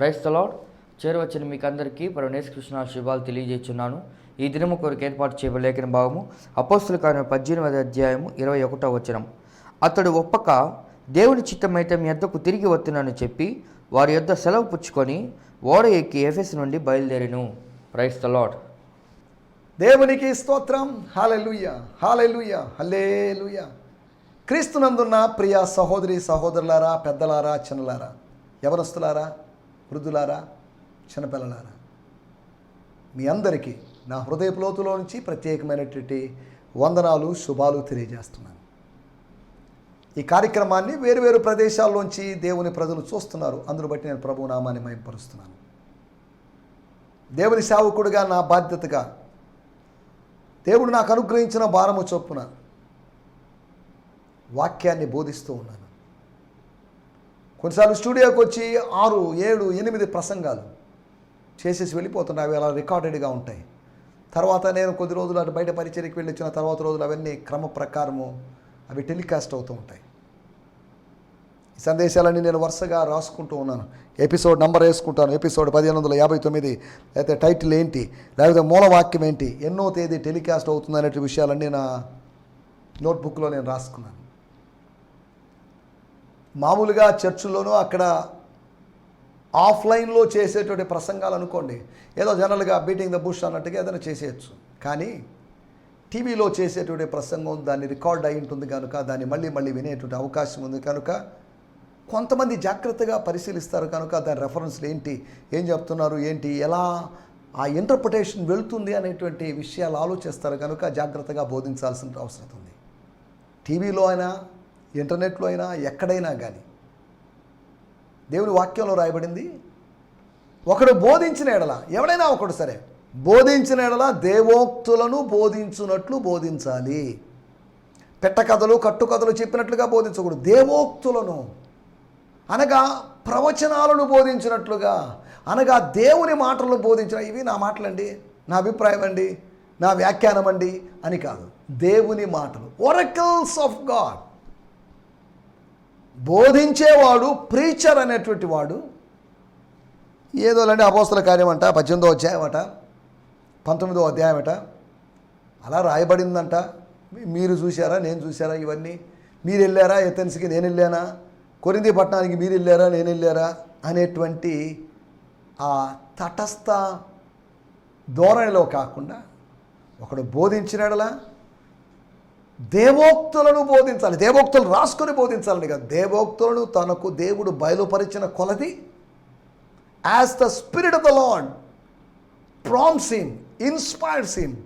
క్రైస్తలాడ్ చేరవచ్చిన మీకు అందరికీ కృష్ణ శుభాలు తెలియజేస్తున్నాను. ఈ దినము కొరకు ఏర్పాటు చేయబడిన లేఖన అపోస్తులు అపోస్తుల కార్యం పద్దెనిమిది అధ్యాయము ఇరవై ఒకటో వచనం. అతడు ఒప్పక దేవుని చిత్తమైతే మీ యొద్దకు తిరిగి వస్తున్నానని చెప్పి వారి యొద్ద సెలవు పుచ్చుకొని ఓడ ఎక్కి ఎఫెస్ నుండి బయలుదేరిను. క్రైస్తలాడ్ దేవునికి స్తోత్రం. హాలెలుయ హాలెలుయ హలేలుయ క్రీస్తునందున్న ప్రియ సహోదరి సహోదరులారా పెద్దలారా చిన్నలారా యవనస్తులారా వృద్ధులారా చిన్నపిల్లలారా మీ అందరికీ నా హృదయ లోతులో నుంచి ప్రత్యేకమైనటువంటి వందనాలు శుభాలు తెలియజేస్తున్నాను. ఈ కార్యక్రమాన్ని వేరువేరు ప్రదేశాల్లోంచి దేవుని ప్రజలు చూస్తున్నారు. అందును బట్టి నేను ప్రభు నామాన్ని మయంపరుస్తున్నాను దేవుని సేవకుడిగా నా బాధ్యతగా దేవుడు నాకు అనుగ్రహించిన భారము చొప్పున వాక్యాన్ని బోధిస్తూ ఉన్నాను. కొన్నిసార్లు స్టూడియోకి వచ్చి ఆరు ఏడు ఎనిమిది ప్రసంగాలు చేసేసి వెళ్ళిపోతున్నాయి అవి అలా రికార్డెడ్గా ఉంటాయి. తర్వాత నేను కొద్ది రోజులు అటు బయట పరిచయకి వెళ్ళి వచ్చిన తర్వాత రోజులు అవన్నీ క్రమ ప్రకారము అవి టెలికాస్ట్ అవుతూ ఉంటాయి. ఈ సందేశాలన్నీ నేను వరుసగా రాసుకుంటూ ఉన్నాను. ఎపిసోడ్ నంబర్ వేసుకుంటాను. ఎపిసోడ్ పదిహేను వందల యాభై తొమ్మిది. లేకపోతే టైటిల్ ఏంటి? లేకపోతే మూలవాక్యం ఏంటి? ఎన్నో తేదీ టెలికాస్ట్ అవుతుంది అనేటువంటి విషయాలన్నీ నా నోట్బుక్లో నేను రాసుకున్నాను. మామూలుగా చర్చిలోనూ అక్కడ ఆఫ్లైన్లో చేసేటువంటి ప్రసంగాలు అనుకోండి ఏదో జనరల్గా బీటింగ్ ద బుష్ అన్నట్టుగా ఏదైనా చేసేయచ్చు. కానీ టీవీలో చేసేటువంటి ప్రసంగం దాన్ని రికార్డ్ అయి ఉంటుంది కనుక దాన్ని మళ్ళీ మళ్ళీ వినేటువంటి అవకాశం ఉంది కనుక కొంతమంది జాగ్రత్తగా పరిశీలిస్తారు కనుక దాని రెఫరెన్స్లు ఏంటి ఏం చెప్తున్నారు ఏంటి ఎలా ఆ ఇంటర్ప్రిటేషన్ వెళ్తుంది అనేటువంటి విషయాలు ఆలోచిస్తారు కనుక జాగ్రత్తగా బోధించాల్సిన అవసరం ఉంది. టీవీలో అయినా ఇంటర్నెట్లో అయినా ఎక్కడైనా కానీ. దేవుని వాక్యంలో రాయబడింది ఒకడు బోధించిన ఎడల ఎవడైనా ఒకడు సరే బోధించిన ఎడల దేవోక్తులను బోధించున్నట్లు బోధించాలి. పెట్టకథలు కట్టుకథలు చెప్పినట్లుగా బోధించకూడదు. దేవోక్తులను అనగా ప్రవచనాలను బోధించినట్లుగా అనగా దేవుని మాటలను బోధించిన ఇవి నా మాటలండి నా అభిప్రాయం అండి నా వ్యాఖ్యానం అండి అని కాదు. దేవుని మాటలు ఒరకల్స్ ఆఫ్ గాడ్ బోధించేవాడు ప్రీచర్ అనేటువంటి వాడు ఏదోలండి అపోస్తల కార్యం అంట పద్దెనిమిదో అధ్యాయం అట పంతొమ్మిదో అధ్యాయం అట అలా రాయబడిందంట. మీరు చూసారా నేను చూసారా ఇవన్నీ? మీరు వెళ్ళారా ఎథెన్స్కి నేను వెళ్ళానా? కొరింది పట్టణానికి మీరు వెళ్ళారా నేను వెళ్ళారా? అనేటువంటి ఆ తటస్థ ధోరణిలో కాకుండా ఒకడు బోధించినడలా దేవోక్తులను బోధించాలి. దేవోక్తులు రాసుకొని బోధించాలని కాదు. దేవోక్తులను తనకు దేవుడు బయలుపరిచిన కొలది. As the spirit of the Lord prompts him inspires him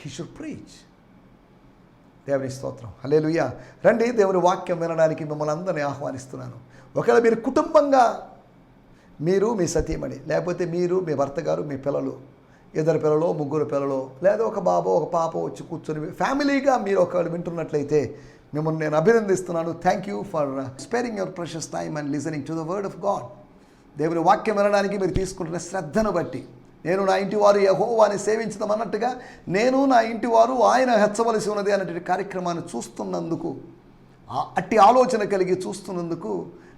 he should preach దేవుని స్తోత్రం. హలేలుయ్య రండి దేవుని వాక్యం వినడానికి మిమ్మల్ని అందరినీ ఆహ్వానిస్తున్నాను. ఒకవేళ మీరు కుటుంబంగా మీరు మీ సతీమణి లేకపోతే మీరు మీ భర్త గారు మీ పిల్లలు ఇద్దరు పిల్లలు ముగ్గురు పిల్లలు లేదా ఒక బాబు ఒక పాప వచ్చి కూర్చొని ఫ్యామిలీగా మీరు ఒకవేళ వింటున్నట్లయితే మిమ్మల్ని నేను అభినందిస్తున్నాను. Thank you for sparing your precious time and listening to the word of God దేవుని వాక్యం వినడానికి మీరు తీసుకుంటున్న శ్రద్ధను బట్టి. నేను నా ఇంటి వారు యహోవాని సేవించడం అన్నట్టుగా నేను నా ఇంటి వారు ఆయన హెచ్చవలసి ఉన్నది అనేటువంటి కార్యక్రమాన్ని చూస్తున్నందుకు అట్టి ఆలోచన కలిగి చూస్తున్నందుకు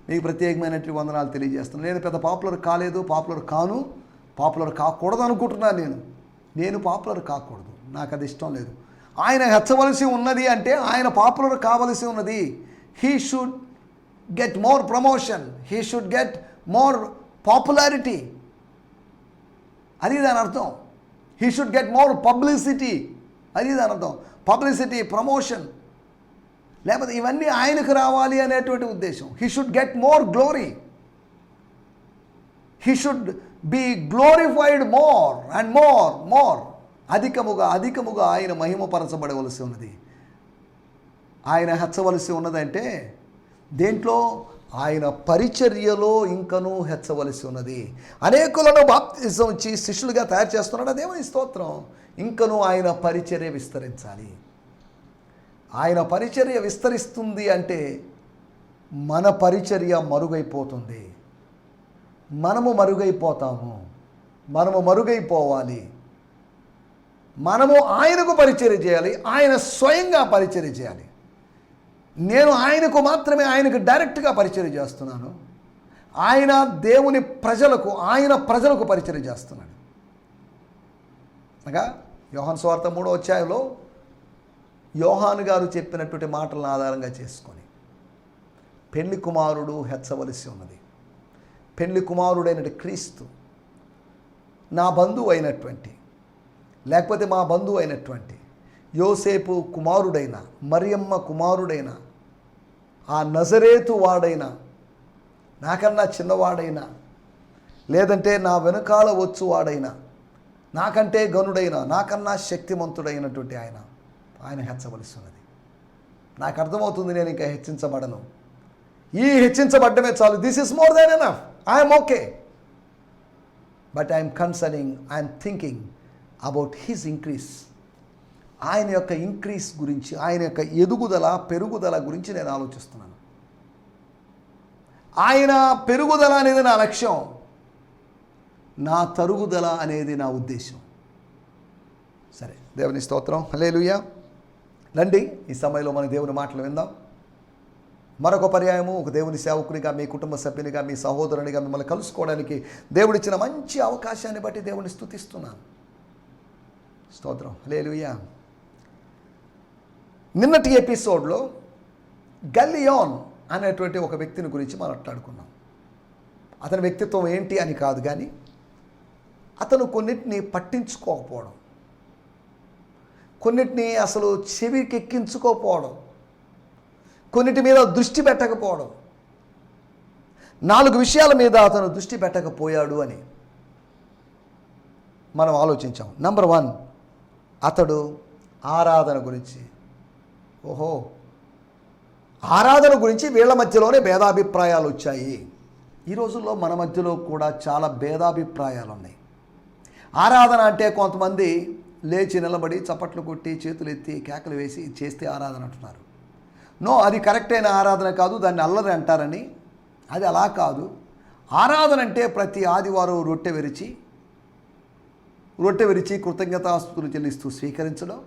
మీకు ప్రత్యేకమైనటువంటి వందనాలు తెలియజేస్తున్నాను. నేను పెద్ద పాపులర్ కాలేదు పాపులర్ కాను. పాపులర్ కాకూడదు అనుకుంటున్నాను నేను. నేను పాపులర్ కాకూడదు. నాకు అది ఇష్టం లేదు. ఆయన హెచ్చవలసి ఉన్నది అంటే ఆయన పాపులర్ కావలసి ఉన్నది. He should get more promotion he should get more popularity అది దాని అర్థం. He should get more publicity అది దాని అర్థం. పబ్లిసిటీ ప్రమోషన్ లేకపోతే ఇవన్నీ ఆయనకు రావాలి అనేటువంటి ఉద్దేశం. He should get more glory he should be glorified more and more more అధికముగా అధికముగా ఆయన మహిమపరచబడవలసి ఉన్నది. ఆయన హెచ్చవలసి ఉన్నదంటే దేంట్లో? ఆయన పరిచర్యలో ఇంకనూ హెచ్చవలసి ఉన్నది. అనేకులను బాప్తిజం ఇచ్చి శిష్యులుగా తయారు చేస్తున్నాడు దేవుని స్తోత్రం. ఇంకనూ ఆయన పరిచర్య విస్తరించాలి. ఆయన పరిచర్య విస్తరిస్తుంది అంటే మన పరిచర్య మరుగైపోతుంది. మనము మరుగైపోతాము. మనము మరుగైపోవాలి. మనము ఆయనకు పరిచయం చేయాలి. ఆయన స్వయంగా పరిచయం చేయాలి. నేను ఆయనకు మాత్రమే ఆయనకు డైరెక్ట్గా పరిచయం చేస్తున్నాను. ఆయన దేవుని ప్రజలకు ఆయన ప్రజలకు పరిచయం చేస్తున్నాడు. అనగా యోహాన్ స్వార్థ మూడో అధ్యాయంలో యోహాను గారు చెప్పినటువంటి మాటలను ఆధారంగా చేసుకొని పెళ్ళి కుమారుడు హెచ్చవలసి ఉన్నది. పెళ్ళి కుమారుడైన క్రీస్తు నా బంధువు అయినటువంటి లేకపోతే మా బంధువు అయినటువంటి యోసేపు కుమారుడైన మరియమ్మ కుమారుడైన ఆ నజరేతు వాడైన నాకన్నా చిన్నవాడైనా లేదంటే నా వెనుకాల వచ్చు వాడైనా నాకంటే గనుడైన నాకన్నా శక్తిమంతుడైనటువంటి ఆయన ఆయన హెచ్చవలసి ఉన్నది నాకు అర్థమవుతుంది నేను ఇంకా హెచ్చించబడను. ఈ హెచ్చించబడ్డమే చాలు. This is more than enough I'm okay but I'm concerning I'm thinking about his increase ఆయన యొక్క ఇంక్రీస్ గురించి ఆయన యొక్క ఎదుగుదల పెరుగుదల గురించి నేను ఆలోచిస్తున్నాను. ఆయన పెరుగుదల అనేది నా లక్ష్యం. నా తరుగుదల అనేది నా ఉద్దేశం. సరే దేవుని స్తోత్రం. హలేలుయ్యా రండి ఈ సమయంలో మన దేవుని మాటలు విందాం. మరొక పర్యాయము ఒక దేవుని సేవకునిగా మీ కుటుంబ సభ్యునిగా మీ సహోదరునిగా మిమ్మల్ని కలుసుకోవడానికి దేవుడిచ్చిన మంచి అవకాశాన్ని బట్టి దేవుని స్థుతిస్తున్నాను. స్తోత్రం. లేలుయ్యా నిన్నటి ఎపిసోడ్లో గల్లియోన్ అనేటువంటి ఒక వ్యక్తిని గురించి మాట్లాడుకున్నాం. అతని వ్యక్తిత్వం ఏంటి అని కాదు కానీ అతను కొన్నిటిని పట్టించుకోకపోవడం కొన్నిటిని అసలు చెవికి ఎక్కించుకోకపోవడం కొన్నిటి మీద దృష్టి పెట్టకపోవడం. నాలుగు విషయాల మీద అతను దృష్టి పెట్టకపోయాడు అని మనం ఆలోచించాం. నంబర్ వన్ అతడు ఆరాధన గురించి. ఓహో! ఆరాధన గురించి వీళ్ళ మధ్యలోనే భేదాభిప్రాయాలు వచ్చాయి. ఈ రోజుల్లో మన మధ్యలో కూడా చాలా భేదాభిప్రాయాలు ఉన్నాయి. ఆరాధన అంటే కొంతమంది లేచి నిలబడి చప్పట్లు కొట్టి చేతులు ఎత్తి కేకలు వేసి చేస్తే ఆరాధన అంటున్నారు. నో అది కరెక్ట్ అయిన ఆరాధన కాదు దాన్ని అల్లరి అంటారని. అది అలా కాదు. ఆరాధన అంటే ప్రతి ఆదివారం రొట్టె విరిచి రొట్టె విరిచి కృతజ్ఞతాస్తుతులు చెల్లిస్తూ స్వీకరించడం.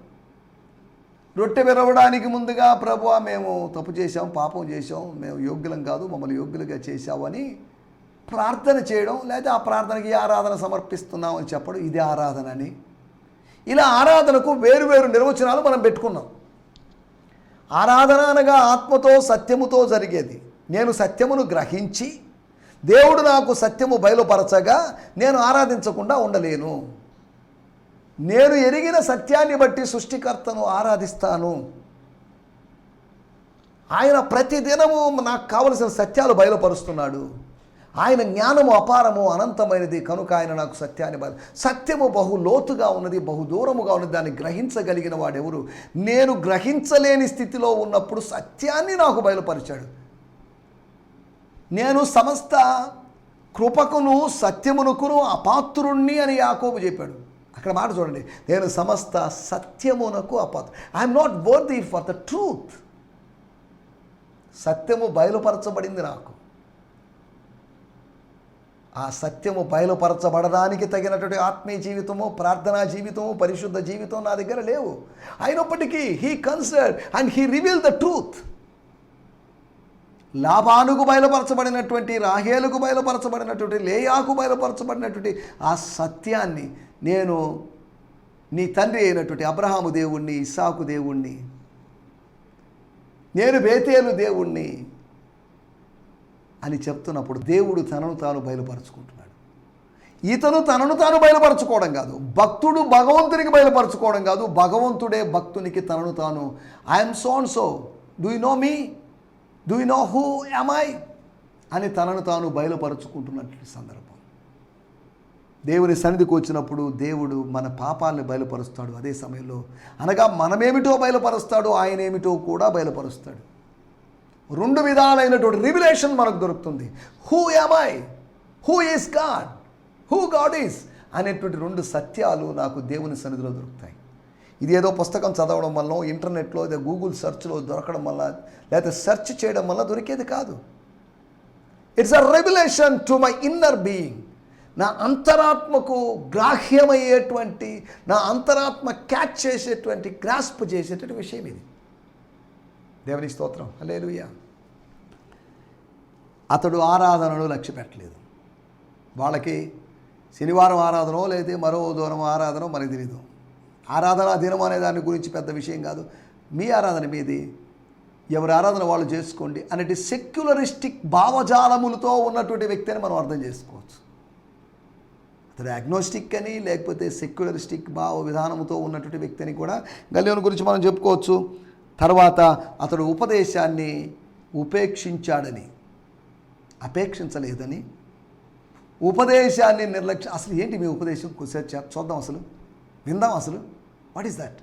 రొట్టె విరవడానికి ముందుగా ప్రభు మేము తప్పు చేశాం పాపం చేశాం మేము యోగ్యులం కాదు మమ్మల్ని యోగ్యులుగా చేశావు అని ప్రార్థన చేయడం లేదా ఆ ప్రార్థనకి ఆరాధన సమర్పిస్తున్నాం అని చెప్పడం ఇది ఆరాధన అని. ఇలా ఆరాధనకు వేరు వేరు నిర్వచనాలు మనం పెట్టుకున్నాం. ఆరాధన అనగా ఆత్మతో సత్యముతో జరిగేది. నేను సత్యమును గ్రహించి దేవుడు నాకు సత్యము బయలుపరచగా నేను ఆరాధించకుండా ఉండలేను. నేను ఎరిగిన సత్యాన్ని బట్టి సృష్టికర్తను ఆరాధిస్తాను. ఆయన ప్రతిదినము నాకు కావలసిన సత్యాలు బయలుపరుస్తున్నాడు. ఆయన జ్ఞానము అపారము అనంతమైనది. కనుక ఆయన నాకు సత్యాన్ని బయలు సత్యము బహు లోతుగా ఉన్నది బహు దూరముగా ఉన్నది. దాన్ని గ్రహించగలిగిన వాడెవరు? నేను గ్రహించలేని స్థితిలో ఉన్నప్పుడు సత్యాన్ని నాకు బయలుపరిచాడు. నేను సమస్త కృపకును సత్యమునకును అపాత్రుణ్ణి అని యాకోబు చెప్పాడు. అక్కడ మాట చూడండి. నేను సమస్త సత్యమునకు అపాత్ర I'm not worthy for the truth సత్యము బయలుపరచబడింది నాకు. ఆ సత్యము బయలుపరచబడడానికి తగినటువంటి ఆత్మీయ జీవితము ప్రార్థనా జీవితము పరిశుద్ధ జీవితం నా దగ్గర లేవు. అయినప్పటికీ he consider and he reveal the truth లాభానుకు బయలుపరచబడినటువంటి రాహేలుకు బయలుపరచబడినటువంటి లేయాకు బయలుపరచబడినటువంటి ఆ సత్యాన్ని నేను నీ తండ్రి అయినటువంటి అబ్రహాము దేవుణ్ణి ఇస్సాకు దేవుణ్ణి నేను బేతేలు దేవుణ్ణి అని చెప్తున్నప్పుడు దేవుడు తనను తాను బయలుపరుచుకుంటున్నాడు. ఇతను తనను తాను బయలుపరచుకోవడం కాదు. భక్తుడు భగవంతునికి బయలుపరచుకోవడం కాదు. భగవంతుడే భక్తునికి తనను తాను I'm son so do you know me do you know who am I అని తనను తాను బయలుపరుచుకుంటున్నటువంటి సందర్భం. దేవుని సన్నిధికి వచ్చినప్పుడు దేవుడు మన పాపాలను బయలుపరుస్తాడు. అదే సమయంలో అనగా మనమేమిటో బయలుపరుస్తాడు ఆయన ఏమిటో కూడా బయలుపరుస్తాడు. రెండు విధాలైనటువంటి రివిలేషన్ మనకు దొరుకుతుంది. Who I who is God who God is అనేటువంటి రెండు సత్యాలు నాకు దేవుని సన్నిధిలో దొరుకుతాయి. ఇది ఏదో పుస్తకం చదవడం వల్ల ఇంటర్నెట్లో లేదా గూగుల్ సెర్చ్లో దొరకడం వల్ల లేకపోతే సెర్చ్ చేయడం వల్ల దొరికేది కాదు. It's a regulation to my inner being నా అంతరాత్మకు గ్రాహ్యమయ్యేటువంటి నా అంతరాత్మ క్యాచ్ చేసేటువంటి గ్రాస్ప్ చేసేటువంటి విషయం ఇది. దేవుని స్తోత్రం. అలేలుయ్యా అతడు ఆరాధనను లక్ష్య పెట్టలేదు వాళ్ళకి శనివారం ఆరాధనో లేదా మరో దూరం ఆరాధనో మనకు తెలియదు ఆరాధన దినం అనే దాని గురించి పెద్ద విషయం కాదు. మీ ఆరాధన మీది. ఎవరి ఆరాధన వాళ్ళు చేసుకోండి అనేటి సెక్యులరిస్టిక్ భావజాలములతో ఉన్నటువంటి వ్యక్తి అని మనం అర్థం చేసుకోవచ్చు. అతడు అగ్నోస్టిక్ అని లేకపోతే సెక్యులరిస్టిక్ భావ విధానంతో ఉన్నటువంటి వ్యక్తి అని కూడా గల్యోని గురించి మనం చెప్పుకోవచ్చు. తర్వాత అతడు ఉపదేశాన్ని ఉపేక్షించాడని. అపేక్షించలేదని ఉపదేశాన్ని నిర్లక్ష్యం అసలు ఏంటి మీ ఉపదేశం? కొద్దిసేపు చూద్దాం అసలు. విందాం అసలు. వాట్ ఈస్ దట్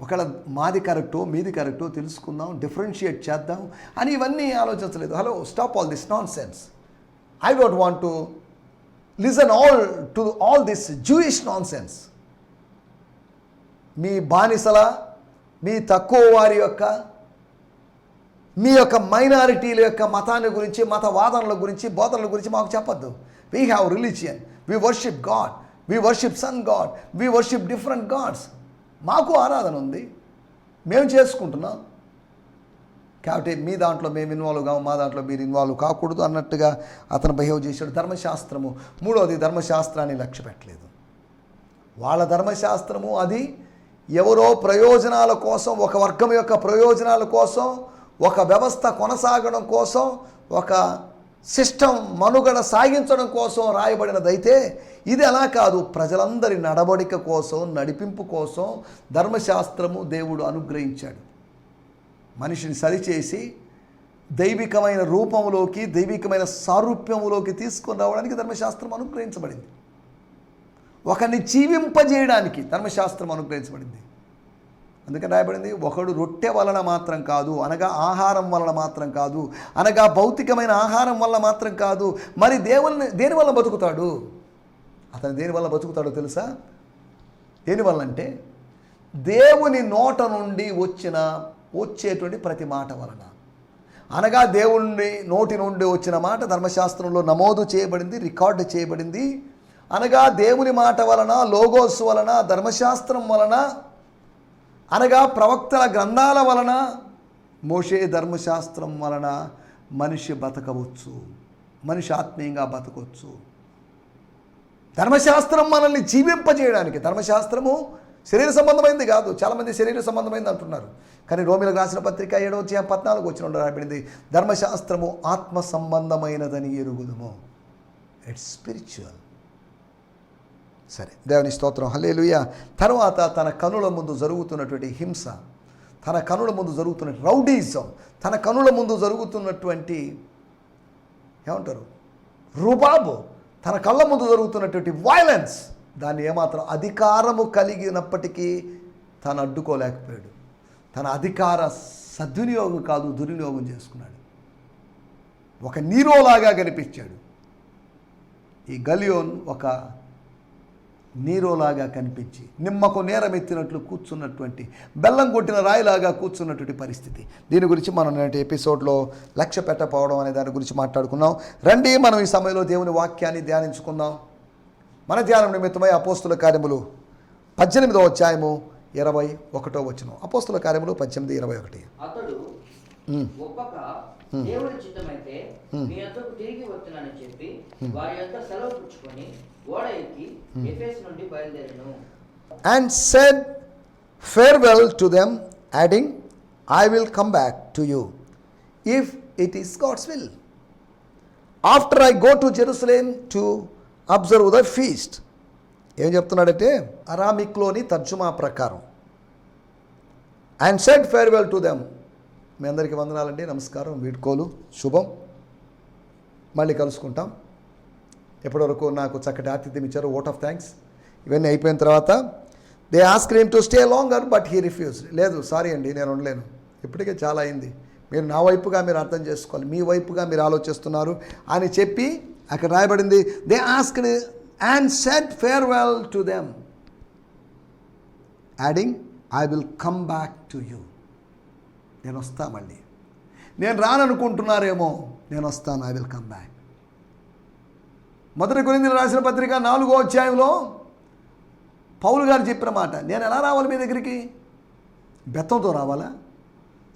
ఒకవేళ మాది కరెక్టో మీది కరెక్టో తెలుసుకుందాం డిఫరెన్షియేట్ చేద్దాం అని ఇవన్నీ ఆలోచించలేదు. Hello stop all this nonsense I don't want to listen all to all this Jewish nonsense మీ బానిసల మీ తక్కువ వారి యొక్క మీ యొక్క మైనారిటీల యొక్క మతాన్ని గురించి మత వాదనల గురించి బోధనల గురించి మాకు చెప్పద్దు. We have religion we worship God we worship sun God we worship different gods మాకు ఆరాధన ఉంది. మేము చేసుకుంటున్నాం. కాబట్టి మీ దాంట్లో మేము ఇన్వాల్వ్ కావు మా దాంట్లో మీరు ఇన్వాల్వ్ కాకూడదు అన్నట్టుగా అతను బిహేవ్ చేశాడు. ధర్మశాస్త్రము మూడవది ధర్మశాస్త్రాన్ని లక్ష్య పెట్టలేదు. వాళ్ళ ధర్మశాస్త్రము అది ఎవరో ప్రయోజనాల కోసం ఒక వర్గం యొక్క ప్రయోజనాల కోసం ఒక వ్యవస్థ కొనసాగడం కోసం ఒక సిస్టమ్ మనుగడ సాగించడం కోసం రాయబడినదైతే ఇది అలా కాదు. ప్రజలందరి నడవడిక కోసం నడిపింపు కోసం ధర్మశాస్త్రము దేవుడు అనుగ్రహించాడు. మనిషిని సరిచేసి దైవికమైన రూపంలోకి దైవికమైన సారూప్యములోకి తీసుకొని రావడానికి ధర్మశాస్త్రం అనుగ్రహించబడింది. ఒకరిని జీవింపజేయడానికి ధర్మశాస్త్రం అనుగ్రహించబడింది. అందుకని రాయబడింది ఒకడు రొట్టె వలన మాత్రం కాదు అనగా ఆహారం వలన మాత్రం కాదు అనగా భౌతికమైన ఆహారం వల్ల మాత్రం కాదు మరి దేవుని దేని వల్ల బతుకుతాడు? అతను దేని వల్ల బతుకుతాడో తెలుసా? దేనివల్ల అంటే దేవుని నోట నుండి వచ్చిన వచ్చేటువంటి ప్రతి మాట వలన. అనగా దేవుని నోటి నుండి వచ్చిన మాట ధర్మశాస్త్రంలో నమోదు చేయబడింది రికార్డు చేయబడింది. అనగా దేవుని మాట వలన లోగోస్ వలన ధర్మశాస్త్రం వలన అనగా ప్రవక్తల గ్రంథాల వలన మోషే ధర్మశాస్త్రం వలన మనిషి బతకవచ్చు మనిషి ఆత్మీయంగా బతకవచ్చు ధర్మశాస్త్రం మనల్ని జీవింపజేయడానికి ధర్మశాస్త్రము శరీర సంబంధమైంది కాదు చాలామంది శరీర సంబంధమైంది అంటున్నారు. కానీ రోమిలకు రాసిన పత్రిక ఏడో వచ్చి పద్నాలుగు వచ్చిన రాబడింది ధర్మశాస్త్రము ఆత్మ సంబంధమైనదని ఎరుగుదము. ఇట్స్ స్పిరిచువల్ సరే. దేవుని స్తోత్రం. హల్లేలుయ. తర్వాత తన కనుల ముందు జరుగుతున్నటువంటి హింస తన కనుల ముందు జరుగుతున్న రౌడీజం తన కనుల ముందు జరుగుతున్నటువంటి ఏమంటారు? రుబాబు తన కళ్ళ ముందు జరుగుతున్నటువంటి వైలెన్స్ దాన్ని ఏమాత్రం అధికారము కలిగినప్పటికీ తను అడ్డుకోలేకపోయాడు. తన అధికార సద్వినియోగం కాదు దుర్వినియోగం చేసుకున్నాడు. ఒక నీరోలాగా కనిపించాడు. ఈ గలియోన్ ఒక నీరోలాగా కనిపించి నిమ్మకు నేరమెత్తినట్లు కూర్చున్నటువంటి బెల్లం కొట్టిన రాయిలాగా కూర్చున్నటువంటి పరిస్థితి. దీని గురించి మనం నేటి ఎపిసోడ్లో లక్ష్య పెట్టకపోవడం అనే దాని గురించి మాట్లాడుకున్నాం. రండి మనం ఈ సమయంలో దేవుని వాక్యాన్ని ధ్యానించుకుందాం. మన ధ్యానం నిమిత్తమై అపోస్తుల కార్యములు పద్దెనిమిదో అధ్యాయము ఇరవై ఒకటో వచనం. అపోస్తుల కార్యములు పద్దెనిమిది ఇరవై ఒకటి. అతడు దేవుని చిత్తమైతే మీ తిరిగి వస్తున్నానని చెప్పి వారి యొక్క సెలవు పుచ్చుకొని and said farewell to them, adding, I will come back to you if it is God's will. After I go to Jerusalem to observe the feast. ఏం చెప్తున్నాడంటే అరామిక్లోని తర్జుమా ప్రకారం and said farewell to them మీ అందరికీ వందనాలండి నమస్కారం వీడ్కోలు శుభం మళ్ళీ కలుసుకుంటాం ఎప్పటివరకు నాకు చక్కటి ఆతిథ్యం ఇచ్చారు ఓట్ ఆఫ్ థ్యాంక్స్ ఇవన్నీ అయిపోయిన తర్వాత they ask him to stay longer but he refuse లేదు సారీ అండి నేను ఉండలేను. ఇప్పటికే చాలా అయింది. మీరు నా వైపుగా మీరు అర్థం చేసుకోవాలి. మీ వైపుగా మీరు ఆలోచిస్తున్నారు అని చెప్పి అక్కడ రాయబడింది. They ask and set farewell to them adding I will come back to you నేను వస్తా మళ్ళీ. నేను రాననుకుంటున్నారేమో నేను వస్తాను ఐ విల్ కమ్ బ్యాక్ మొదటి గురించి రాసిన పత్రిక నాలుగో అధ్యాయంలో పౌలు గారు చెప్పిన మాట నేను ఎలా రావాలి మీ దగ్గరికి? బెత్తంతో రావాలా?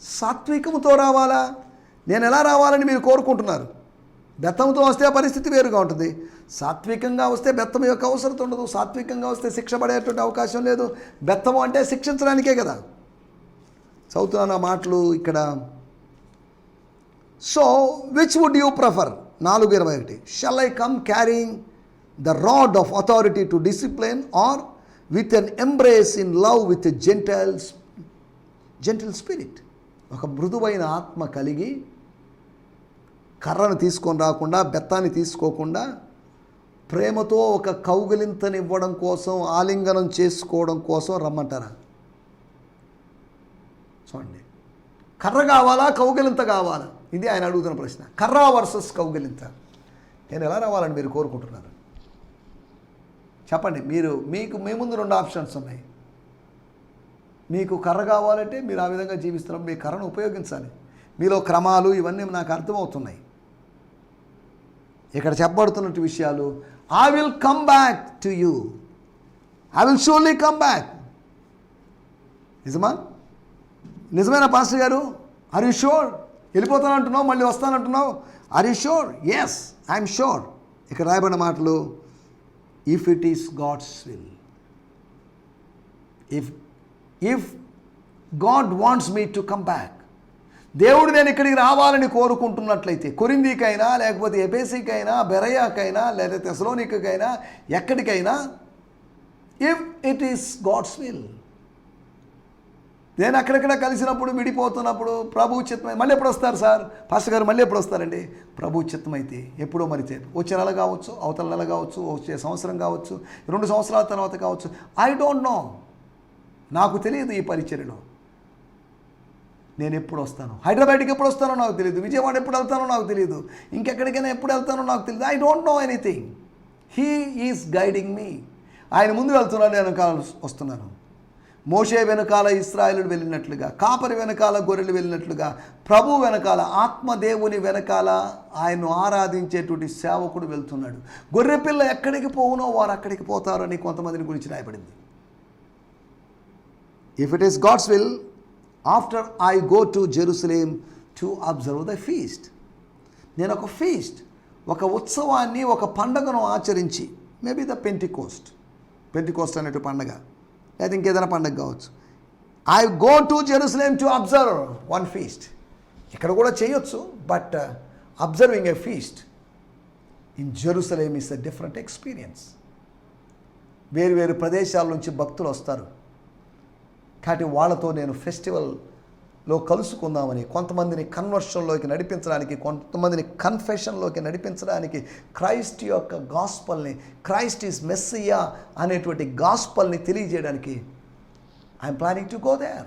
సాత్వికముతో రావాలా? నేను ఎలా రావాలని మీరు కోరుకుంటున్నారు? బెత్తంతో వస్తే ఆ పరిస్థితి వేరుగా ఉంటుంది. సాత్వికంగా వస్తే బెత్తం యొక్క అవసరం ఉండదు. సాత్వికంగా వస్తే శిక్ష పడేటువంటి అవకాశం లేదు. బెత్తము అంటే శిక్షించడానికే కదా. చదువుతున్నాను ఆ మాటలు ఇక్కడ. So which would you prefer నాలుగు ఇరవై ఒకటి. Shall I come carrying the rod of authority to discipline or with an embrace in love with gentles gentle spirit ఒక మృదువైన ఆత్మ కలిగి కర్రను తీసుకొని రాకుండా బెత్తాన్ని తీసుకోకుండా ప్రేమతో ఒక కౌగిలింతనివ్వడం కోసం ఆలింగనం చేసుకోవడం కోసం రమ్మంటారా? చూడండి. కర్ర కావాలా? కౌగిలింత కావాలా? ఇది ఆయన అడుగుతున్న ప్రశ్న. కర్ర వర్సెస్ కౌగిలింత నేను ఎలా రావాలని మీరు కోరుకుంటున్నారు? చెప్పండి మీరు మీకు మీ ముందు రెండు ఆప్షన్స్ ఉన్నాయి. మీకు కర్ర కావాలంటే మీరు ఆ విధంగా జీవిస్తున్నప్పుడు మీ కర్రను ఉపయోగించాలి. మీలో క్రమాలు ఇవన్నీ నాకు అర్థమవుతున్నాయి. ఇక్కడ చెప్పబడుతున్నట్టు విషయాలు I will come back to you I will surely come back నిజమా? నిజమైన పాస్టర్ గారు? ఆర్ యు షూర్ వెళ్ళిపోతాను అంటున్నావు మళ్ళీ వస్తానంటున్నావు? Are you sure yes I'm sure ఇక్కడ రాయబడిన మాటలు if it is God's will if if God wants me to come back దేవుడు నేను ఇక్కడికి రావాలని కోరుకుంటున్నట్లయితే కొరిందీకైనా లేకపోతే ఎపేసీకైనా బెరయాకైనా లేదా తెసలోనికైనా ఎక్కడికైనా if it is God's will నేను అక్కడక్కడ కలిసినప్పుడు విడిపోతున్నప్పుడు ప్రభు చిత్తమై మళ్ళీ ఎప్పుడు వస్తారు సార్? పాస్టర్ గారు మళ్ళీ ఎప్పుడు వస్తారండి? ప్రభు చిత్తమైతే ఎప్పుడో మరి వచ్చే నెల కావచ్చు అవతల నెల కావచ్చు వచ్చే సంవత్సరం కావచ్చు రెండు సంవత్సరాల తర్వాత కావచ్చు. ఐ డోంట్ నో నాకు తెలియదు ఈ పరిచర్యలో. నేను ఎప్పుడు వస్తాను. హైదరాబాద్కి ఎప్పుడు వస్తానో నాకు తెలియదు. విజయవాడ ఎప్పుడు వెళ్తానో నాకు తెలియదు. ఇంకెక్కడికైనా ఎప్పుడు వెళ్తానో నాకు తెలియదు. I don't know anything he is guiding me ఆయన ముందు వెళ్తున్నాడు నేను వెనకాల వస్తున్నాను. మోషే వెనకాల ఇస్రాయలుడు వెళ్ళినట్లుగా కాపరి వెనకాల గొర్రెలు వెళ్ళినట్లుగా ప్రభు వెనకాల ఆత్మదేవుని వెనకాల ఆయన్ను ఆరాధించేటువంటి సేవకుడు వెళ్తున్నాడు. గొర్రెపిల్ల ఎక్కడికి పోవునో వారు అక్కడికి పోతారని కొంతమందిని గురించి రాయబడింది. If it is God's will after I go to Jerusalem to observe the feast నేను ఒక ఫీస్ట్ ఒక ఉత్సవాన్ని ఒక పండగను ఆచరించి మేబీ ద పెంటికోస్ట్ పెంటికోస్ట్ అనేటు పండగ. లేదా ఇంకేదైనా పండగ కావచ్చు. I go to Jerusalem to observe one feast ఇక్కడ కూడా చేయొచ్చు but observing a feast in Jerusalem is a different experience వేరు వేరు ప్రదేశాల నుంచి భక్తులు వస్తారు. కాబట్టి వాళ్ళతో నేను ఫెస్టివల్ లో కలుసుకుందామని కొంతమందిని కన్వర్షన్లోకి నడిపించడానికి కొంతమందిని కన్ఫెషన్లోకి నడిపించడానికి క్రైస్ట్ యొక్క గాస్పల్ని క్రైస్ట్ ఈజ్ మెస్సియా అనేటువంటి గాస్పల్ని తెలియజేయడానికి I'm planning to go there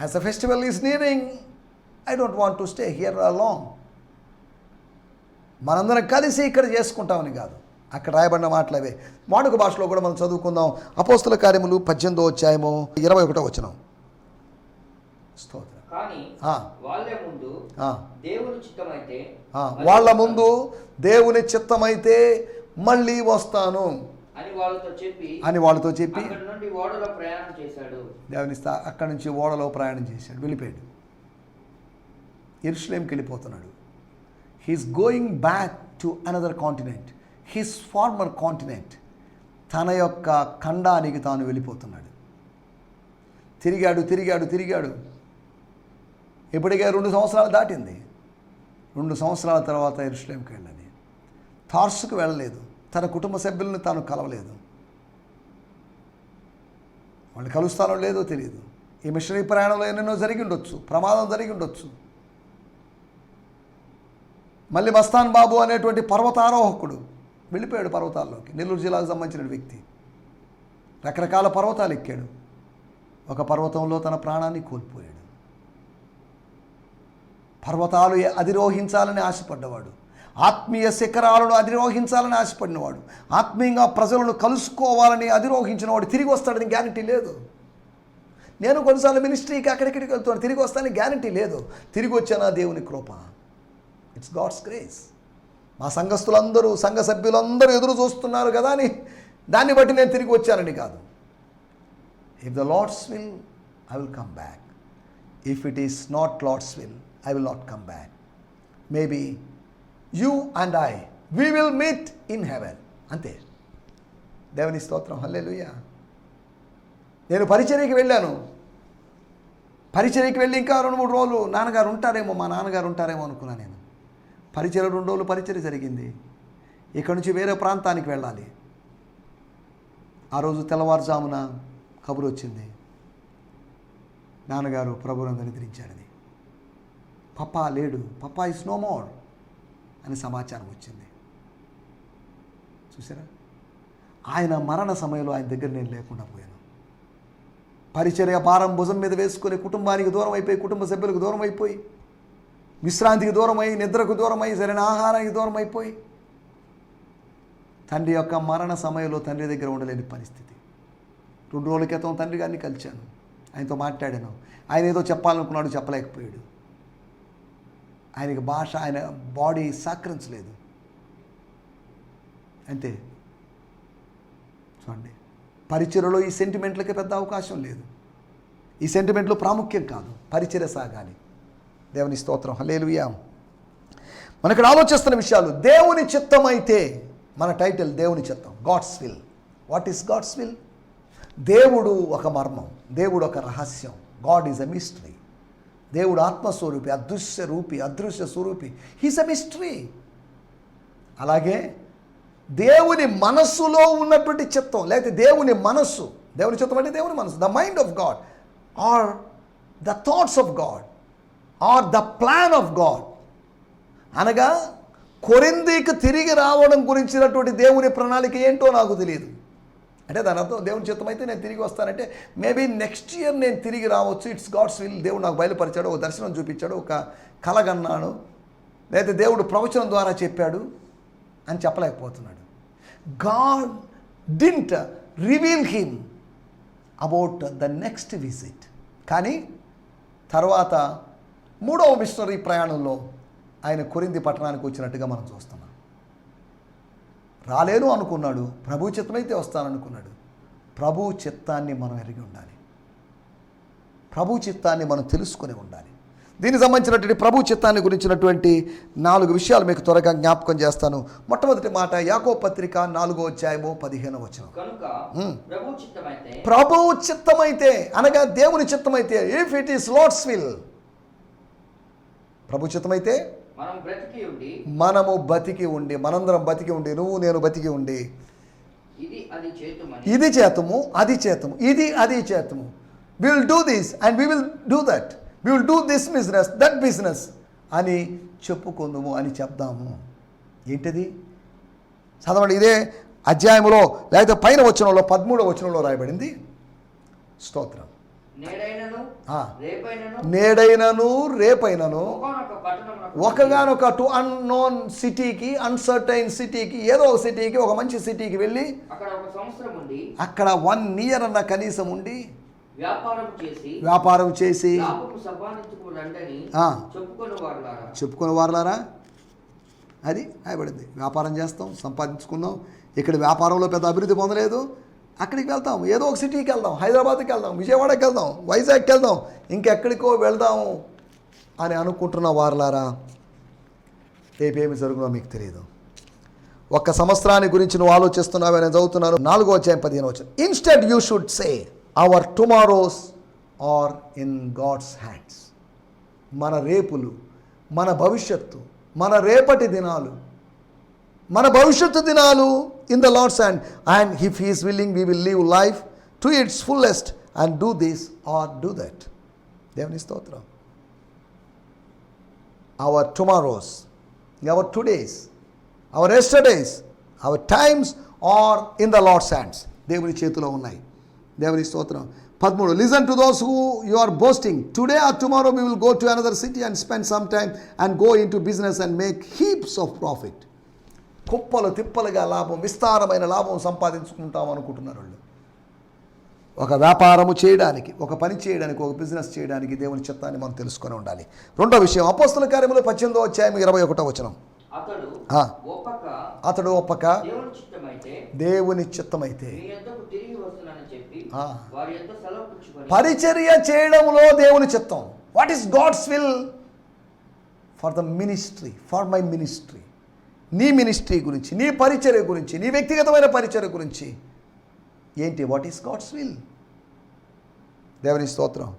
as a festival is nearing I don't want to stay here long మనందరం కలిసి ఇక్కడ చేసుకుంటామని కాదు. అక్కడ రాయబడిన మాటలు అవే మాడుక భాషలో కూడా మనం చదువుకుందాం. అపోస్తుల కార్యములు పద్దెనిమిదో అధ్యాయము ఇరవై ఒకటో వచ్చినాం స్తోత్రం. వాళ్ళే ముందు దేవుని చిత్తమైతే ఆ, వాళ్ళ ముందు దేవుని చిత్తమైతే మళ్ళీ వస్తాను. అని వాళ్ళతో చెప్పి అని వాళ్ళతో చెప్పి అక్కడి నుండి ఓడలో ప్రయాణం చేశాడు. దేవుని అక్కడి నుంచి ఓడలో ప్రయాణం చేశాడు. వెళ్ళిపోయాడు. ఎరుషులేంకి వెళ్ళిపోతున్నాడు. He's going back to another continent his former continent తన యొక్క ఖండానికి తాను వెళ్ళిపోతున్నాడు. తిరిగాడు తిరిగాడు తిరిగాడు. ఇప్పటికే రెండు సంవత్సరాలు దాటింది. రెండు సంవత్సరాల తర్వాత ఎరుషులేంకి వెళ్ళని తార్సుకు వెళ్ళలేదు. తన కుటుంబ సభ్యులను తాను కలవలేదు. వాళ్ళు కలుస్తానో లేదో తెలియదు ఈ మిషనరీ ప్రయాణంలో ఎన్నెన్నో జరిగి ఉండొచ్చు. ప్రమాదం జరిగి ఉండొచ్చు. మళ్ళీ మస్తాన్ బాబు అనేటువంటి పర్వతారోహకుడు వెళ్ళిపోయాడు పర్వతాల్లోకి. నెల్లూరు జిల్లాకు సంబంధించిన వ్యక్తి. రకరకాల పర్వతాలు ఎక్కాడు. ఒక పర్వతంలో తన ప్రాణాన్ని కోల్పోయాడు. పర్వతాలు అధిరోహించాలని ఆశపడ్డవాడు. ఆత్మీయ శిఖరాలను అధిరోహించాలని ఆశపడినవాడు. ఆత్మీయంగా ప్రజలను కలుసుకోవాలని అధిరోహించినవాడు తిరిగి వస్తాడని గ్యారంటీ లేదు. నేను కొన్నిసార్లు మినిస్ట్రీకి అక్కడిక్కడికి వెళ్తాను తిరిగి వస్తానని గ్యారంటీ లేదు. తిరిగి వచ్చానా దేవుని కృప. ఇట్స్ గాడ్స్ గ్రేస్ మా సంఘస్థులందరూ సంఘ సభ్యులందరూ ఎదురు చూస్తున్నారు కదా అని. దాన్ని బట్టి నేను తిరిగి వచ్చానని కాదు. If the Lord's will I will come back if it is not Lord's will I will not come back maybe you and I we will meet in heaven అంతే. దేవుని స్తోత్రం. హల్లెలూయా. నేను పరిచర్యకి వెళ్ళాను. పరిచర్యకి వెళ్ళి ఇంకా రెండు మూడు రోజులు నాన్నగారు ఉంటారేమో మా నాన్నగారు ఉంటారేమో అనుకున్నాను నేను. పరిచర్య రెండు రోజులు పరిచర్య జరిగింది. ఇక్కడ నుంచి వేరే ప్రాంతానికి వెళ్ళాలి. ఆ రోజు తెల్లవారుజామున కబురు వచ్చింది. నాన్నగారు ప్రభునందు నిద్రించాడని పప్పా లేడు. పప్పా ఇస్ నో మోర్ అని సమాచారం వచ్చింది. చూసారా? ఆయన మరణ సమయంలో ఆయన దగ్గర నేను లేకుండా పోయాను. పరిచర్య భారం భుజం మీద వేసుకుని కుటుంబానికి దూరం అయిపోయి కుటుంబ సభ్యులకు దూరం అయిపోయి విశ్రాంతికి దూరం అయి నిద్రకు దూరం అయి సరైన ఆహారానికి దూరం అయిపోయి తండ్రి యొక్క మరణ సమయంలో తండ్రి దగ్గర ఉండలేని పరిస్థితి. రెండు రోజుల క్రితం తండ్రి గారిని కలిశాను. ఆయనతో మాట్లాడాను. ఆయన ఏదో చెప్పాలనుకున్నాడు చెప్పలేకపోయాడు. ఆయనకి భాష ఆయన బాడీ సహకరించలేదు. అంతే. చూడండి. పరిచయలో ఈ సెంటిమెంట్లకి పెద్ద అవకాశం లేదు. ఈ సెంటిమెంట్లు ప్రాముఖ్యం కాదు. పరిచయ సాగాలి. దేవుని స్తోత్రం. హలేలుయా మన ఇక్కడ ఆలోచిస్తున్న విషయాలు దేవుని చిత్తం అయితే మన టైటిల్ దేవుని చిత్తం. God's will what is God's will దేవుడు ఒక మర్మం. దేవుడు ఒక రహస్యం. గాడ్ ఈజ్ అ మిస్టరీ దేవుడు ఆత్మస్వరూపి అదృశ్య రూపి అదృశ్య స్వరూపి. హీస్ అ మిస్టరీ అలాగే దేవుని మనస్సులో ఉన్నటువంటి చిత్తం లేకపోతే దేవుని మనస్సు. దేవుని చిత్తం అంటే దేవుని మనస్సు. The mind of God or the thoughts of God or the plan of God అనగా కొరిందీకి తిరిగి రావడం గురించినటువంటి దేవుని ప్రణాళిక ఏంటో నాకు తెలియదు. అంటే దాని అర్థం దేవుని చిత్తం అయితే నేను తిరిగి వస్తానంటే మేబీ నెక్స్ట్ ఇయర్ నేను తిరిగి రావచ్చు ఇట్స్ గాడ్స్ విల్ దేవుడు నాకు బయలుపరిచాడు ఒక దర్శనం చూపించాడు ఒక కలగన్నాను లేదా దేవుడు ప్రవచనం ద్వారా చెప్పాడు అని చెప్పలేకపోతున్నాడు. God didn't reveal him about the next visit కానీ తర్వాత మూడవ మిషనరీ ప్రయాణంలో ఆయన కొరింది పట్టణానికి వచ్చినట్టుగా మనం చూస్తున్నాం. రాలేను అనుకున్నాడు. ప్రభు చిత్తమైతే వస్తాననుకున్నాడు. ప్రభు చిత్తాన్ని మనం ఎరిగి ఉండాలి. ప్రభు చిత్తాన్ని మనం తెలుసుకొని ఉండాలి. దీనికి సంబంధించినటువంటి ప్రభు చిత్తాన్ని గురించినటువంటి నాలుగు విషయాలు మీకు త్వరగా జ్ఞాపకం చేస్తాను. మొట్టమొదటి మాట యాకో పత్రిక నాలుగో అధ్యాయము పదిహేను మ్మ్. ప్రభు చిత్తమైతే అనగా దేవుని చిత్తమైతే if it is Lord's will ప్రభు చిత్తమైతే మనము బతికి ఉండి మనందరం బతికి ఉండి నువ్వు నేను బతికి ఉండి. ఇది చేతము అది చేతము ఇది అది చేతము. Will do this and we will do that we will do this business that business అని చెప్పుకుందుము అని చెప్దాము. ఏంటిది? చదవండి ఇదే అధ్యాయంలో లేకపోతే పైన వచనంలో పదమూడవ వచనంలో రాయబడింది. స్తోత్రం. నేడైనను. రేపైనను ఒకగానొక టు అన్నోన్ సిటీకి అన్సర్టైన్ సిటీకి ఏదో ఒక సిటీకి ఒక మంచి సిటీకి వెళ్ళి అక్కడ వన్ ఇయర్ అన్న కనీసం ఉండి వ్యాపారం చేసి వ్యాపారం చేసి లాభము సంపాదించుకు రండని ఆ. చెప్పుకొని వారులారా అది అయిపడింది. వ్యాపారం చేస్తాం సంపాదించుకుందాం ఇక్కడ వ్యాపారంలో పెద్ద అభివృద్ధి పొందలేదు. అక్కడికి వెళ్తాం. ఏదో ఒక సిటీకి వెళ్దాం. హైదరాబాద్కి వెళ్దాం. విజయవాడకి వెళ్దాం. వైజాగ్కి వెళ్దాం. ఇంకెక్కడికో వెళ్దాం అని అనుకుంటున్న వారలారా రేపేమి జరుగునో మీకు తెలియదు ఒక్క సంవత్సరాన్ని గురించి నువ్వు ఆలోచిస్తున్నావు నేను చదువుతున్నాను. నాలుగో అధ్యాయం పదిహేను వచ్చాను instead you should say our tomorrows are in God's hands మన రేపులు మన భవిష్యత్తు మన రేపటి దినాలు మన భవిష్యత్తు దినాలు in the Lord's and and if he's willing we will live life to its fullest and do this or do that దేవుని స్తోత్రం our tomorrows our todays our yesterdays our times are in the Lord's hands దేవుని చేతిలో ఉన్నాయి దేవుని స్తోత్రం పదమూడు listen to those who you are boasting today or tomorrow we will go to another city and spend some time and go in to business and make heaps of profit కుప్పలు తిప్పలుగా లాభం విస్తారమైన లాభం సంపాదించుకుంటాం అనుకుంటున్నారు వాళ్ళు. ఒక వ్యాపారము చేయడానికి ఒక పని చేయడానికి ఒక బిజినెస్ చేయడానికి దేవుని చిత్తాన్ని మనం తెలుసుకొని ఉండాలి. రెండో విషయం అపోస్తుల కార్యములు పద్దెనిమిదో అధ్యాయం ఇరవై ఒకటో వచనం. అతడు. ఒప్పక దేవుని చిత్తమైతే పరిచర్య చేయడంలో దేవుని చిత్తం. What is God's will for the ministry for my ministry నీ మినిస్ట్రీ గురించి నీ పరిచర్య గురించి నీ వ్యక్తిగతమైన పరిచర్య గురించి. ఏంటి? వాట్ ఈస్ గాడ్స్ విల్ దేవుని స్తోత్రం.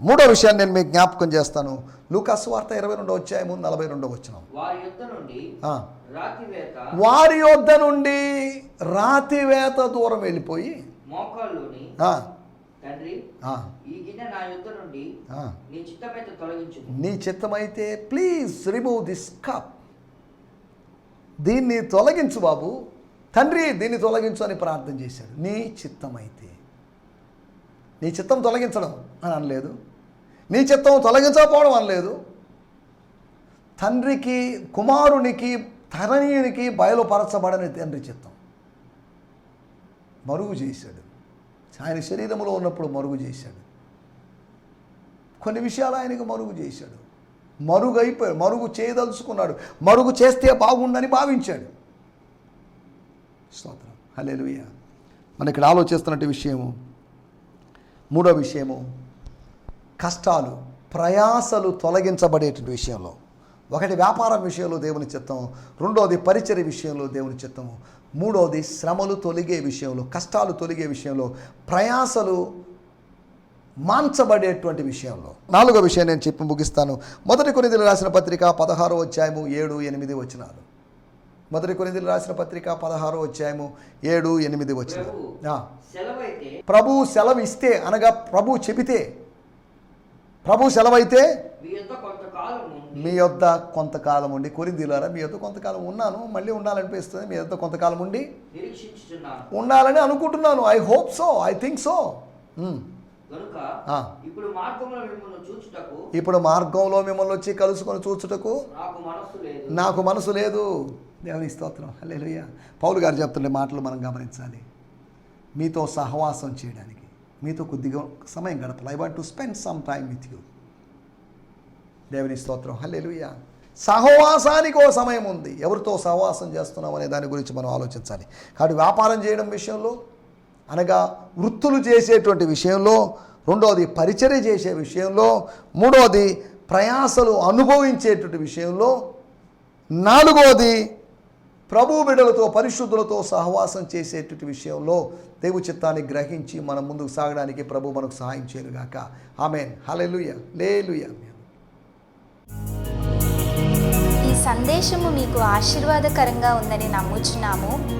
మూడో విషయాన్ని నేను మీకు జ్ఞాపకం చేస్తాను. లూకాసు వార్త ఇరవై రెండో వచ్చాయము నలభై రెండో వచ్చిన వారి యుద్ధ నుండి రాతివేత వారి యొద్ద నుండి రాతివేత దూరం వెళ్ళిపోయి నీ చిత్తమైతే ప్లీజ్ రిమూవ్ దిస్ కప్ దీన్ని తొలగించు బాబు. తండ్రి దీన్ని తొలగించు అని ప్రార్థన చేశాడు. నీ చిత్తమైతే. నీ చిత్తం తొలగించడం అని అనలేదు. నీ చిత్తం తొలగించకపోవడం అనలేదు. తండ్రికి కుమారునికి తననీయునికి బయలుపరచబడని తండ్రి చిత్తం. మరుగు చేశాడు. ఆయన శరీరంలో ఉన్నప్పుడు మరుగు చేశాడు. కొన్ని విషయాలు ఆయనకు మరుగు చేశాడు. మరుగైపోయాడు మరుగు చేయదలుచుకున్నాడు. మరుగు చేస్తే బాగుండని భావించాడు. స్తోత్రం. హల్లెలూయా. మన ఇక్కడ ఆలోచిస్తున్నట్టు విషయము. మూడో విషయము. కష్టాలు ప్రయాసలు తొలగించబడేటువంటి విషయంలో. ఒకటి వ్యాపారం విషయంలో దేవుని చిత్తం. రెండోది పరిచర విషయంలో దేవుని చిత్తము. మూడోది శ్రమలు తొలగే విషయంలో కష్టాలు తొలగే విషయంలో ప్రయాసలు మాంచబడేటువంటి విషయంలో. నాలుగో విషయం నేను చెప్పి ముగిస్తాను. మొదటి కొనిదిలు రాసిన పత్రిక పదహారో అధ్యాయము ఏడు ఎనిమిది వచనాలు. మొదటి కొనిదిలు రాసిన పత్రిక పదహారో అధ్యాయము ఏడు ఎనిమిది. సెలవైతే ప్రభు సెలవు ఇస్తే అనగా ప్రభు చెబితే ప్రభు సెలవైతే మీ యొద్ద కొంతకాలం ఉండి కొరిందిలారా మీ యొద్ద కొంతకాలం ఉన్నాను మళ్ళీ ఉండాలనిపిస్తుంది మీ యొద్ద కొంతకాలం ఉండి ఉండాలని అనుకుంటున్నాను. I hope so I think so. ఇప్పుడు మార్గంలో మిమ్మల్ని వచ్చి కలుసుకొని చూచుటకు నాకు లేదు. మనసు లేదు. దేవుని స్తోత్రం. హల్లెలూయా. పౌలు గారు చెప్తుండే మాటలు మనం గమనించాలి. మీతో సహవాసం చేయడానికి మీతో కొద్దిగా సమయం గడపాలి. I want to spend some time with you దేవుని స్తోత్రం. హల్లెలూయా. సహవాసానికి ఓ సమయం ఉంది. ఎవరితో సహవాసం చేస్తున్నాం అనే దాని గురించి మనం ఆలోచించాలి. కాబట్టి వ్యాపారం చేయడం విషయంలో అనగా వృత్తులు చేసేటువంటి విషయంలో రెండవది పరిచర్య చేసే విషయంలో మూడవది ప్రయాసలు అనుభవించేటువంటి విషయంలో నాలుగవది ప్రభు బిడలతో పరిశుద్ధులతో సహవాసం చేసేటువంటి విషయంలో దేవు చిత్తాన్ని గ్రహించి మనం ముందుకు సాగడానికి ప్రభు మనకు సహాయం చేయనుగాక. ఆమెన్. హలెలుయ లేలుయ ఈ సందేశము మీకు ఆశీర్వాదకరంగా ఉందని నమ్ముచున్నాము.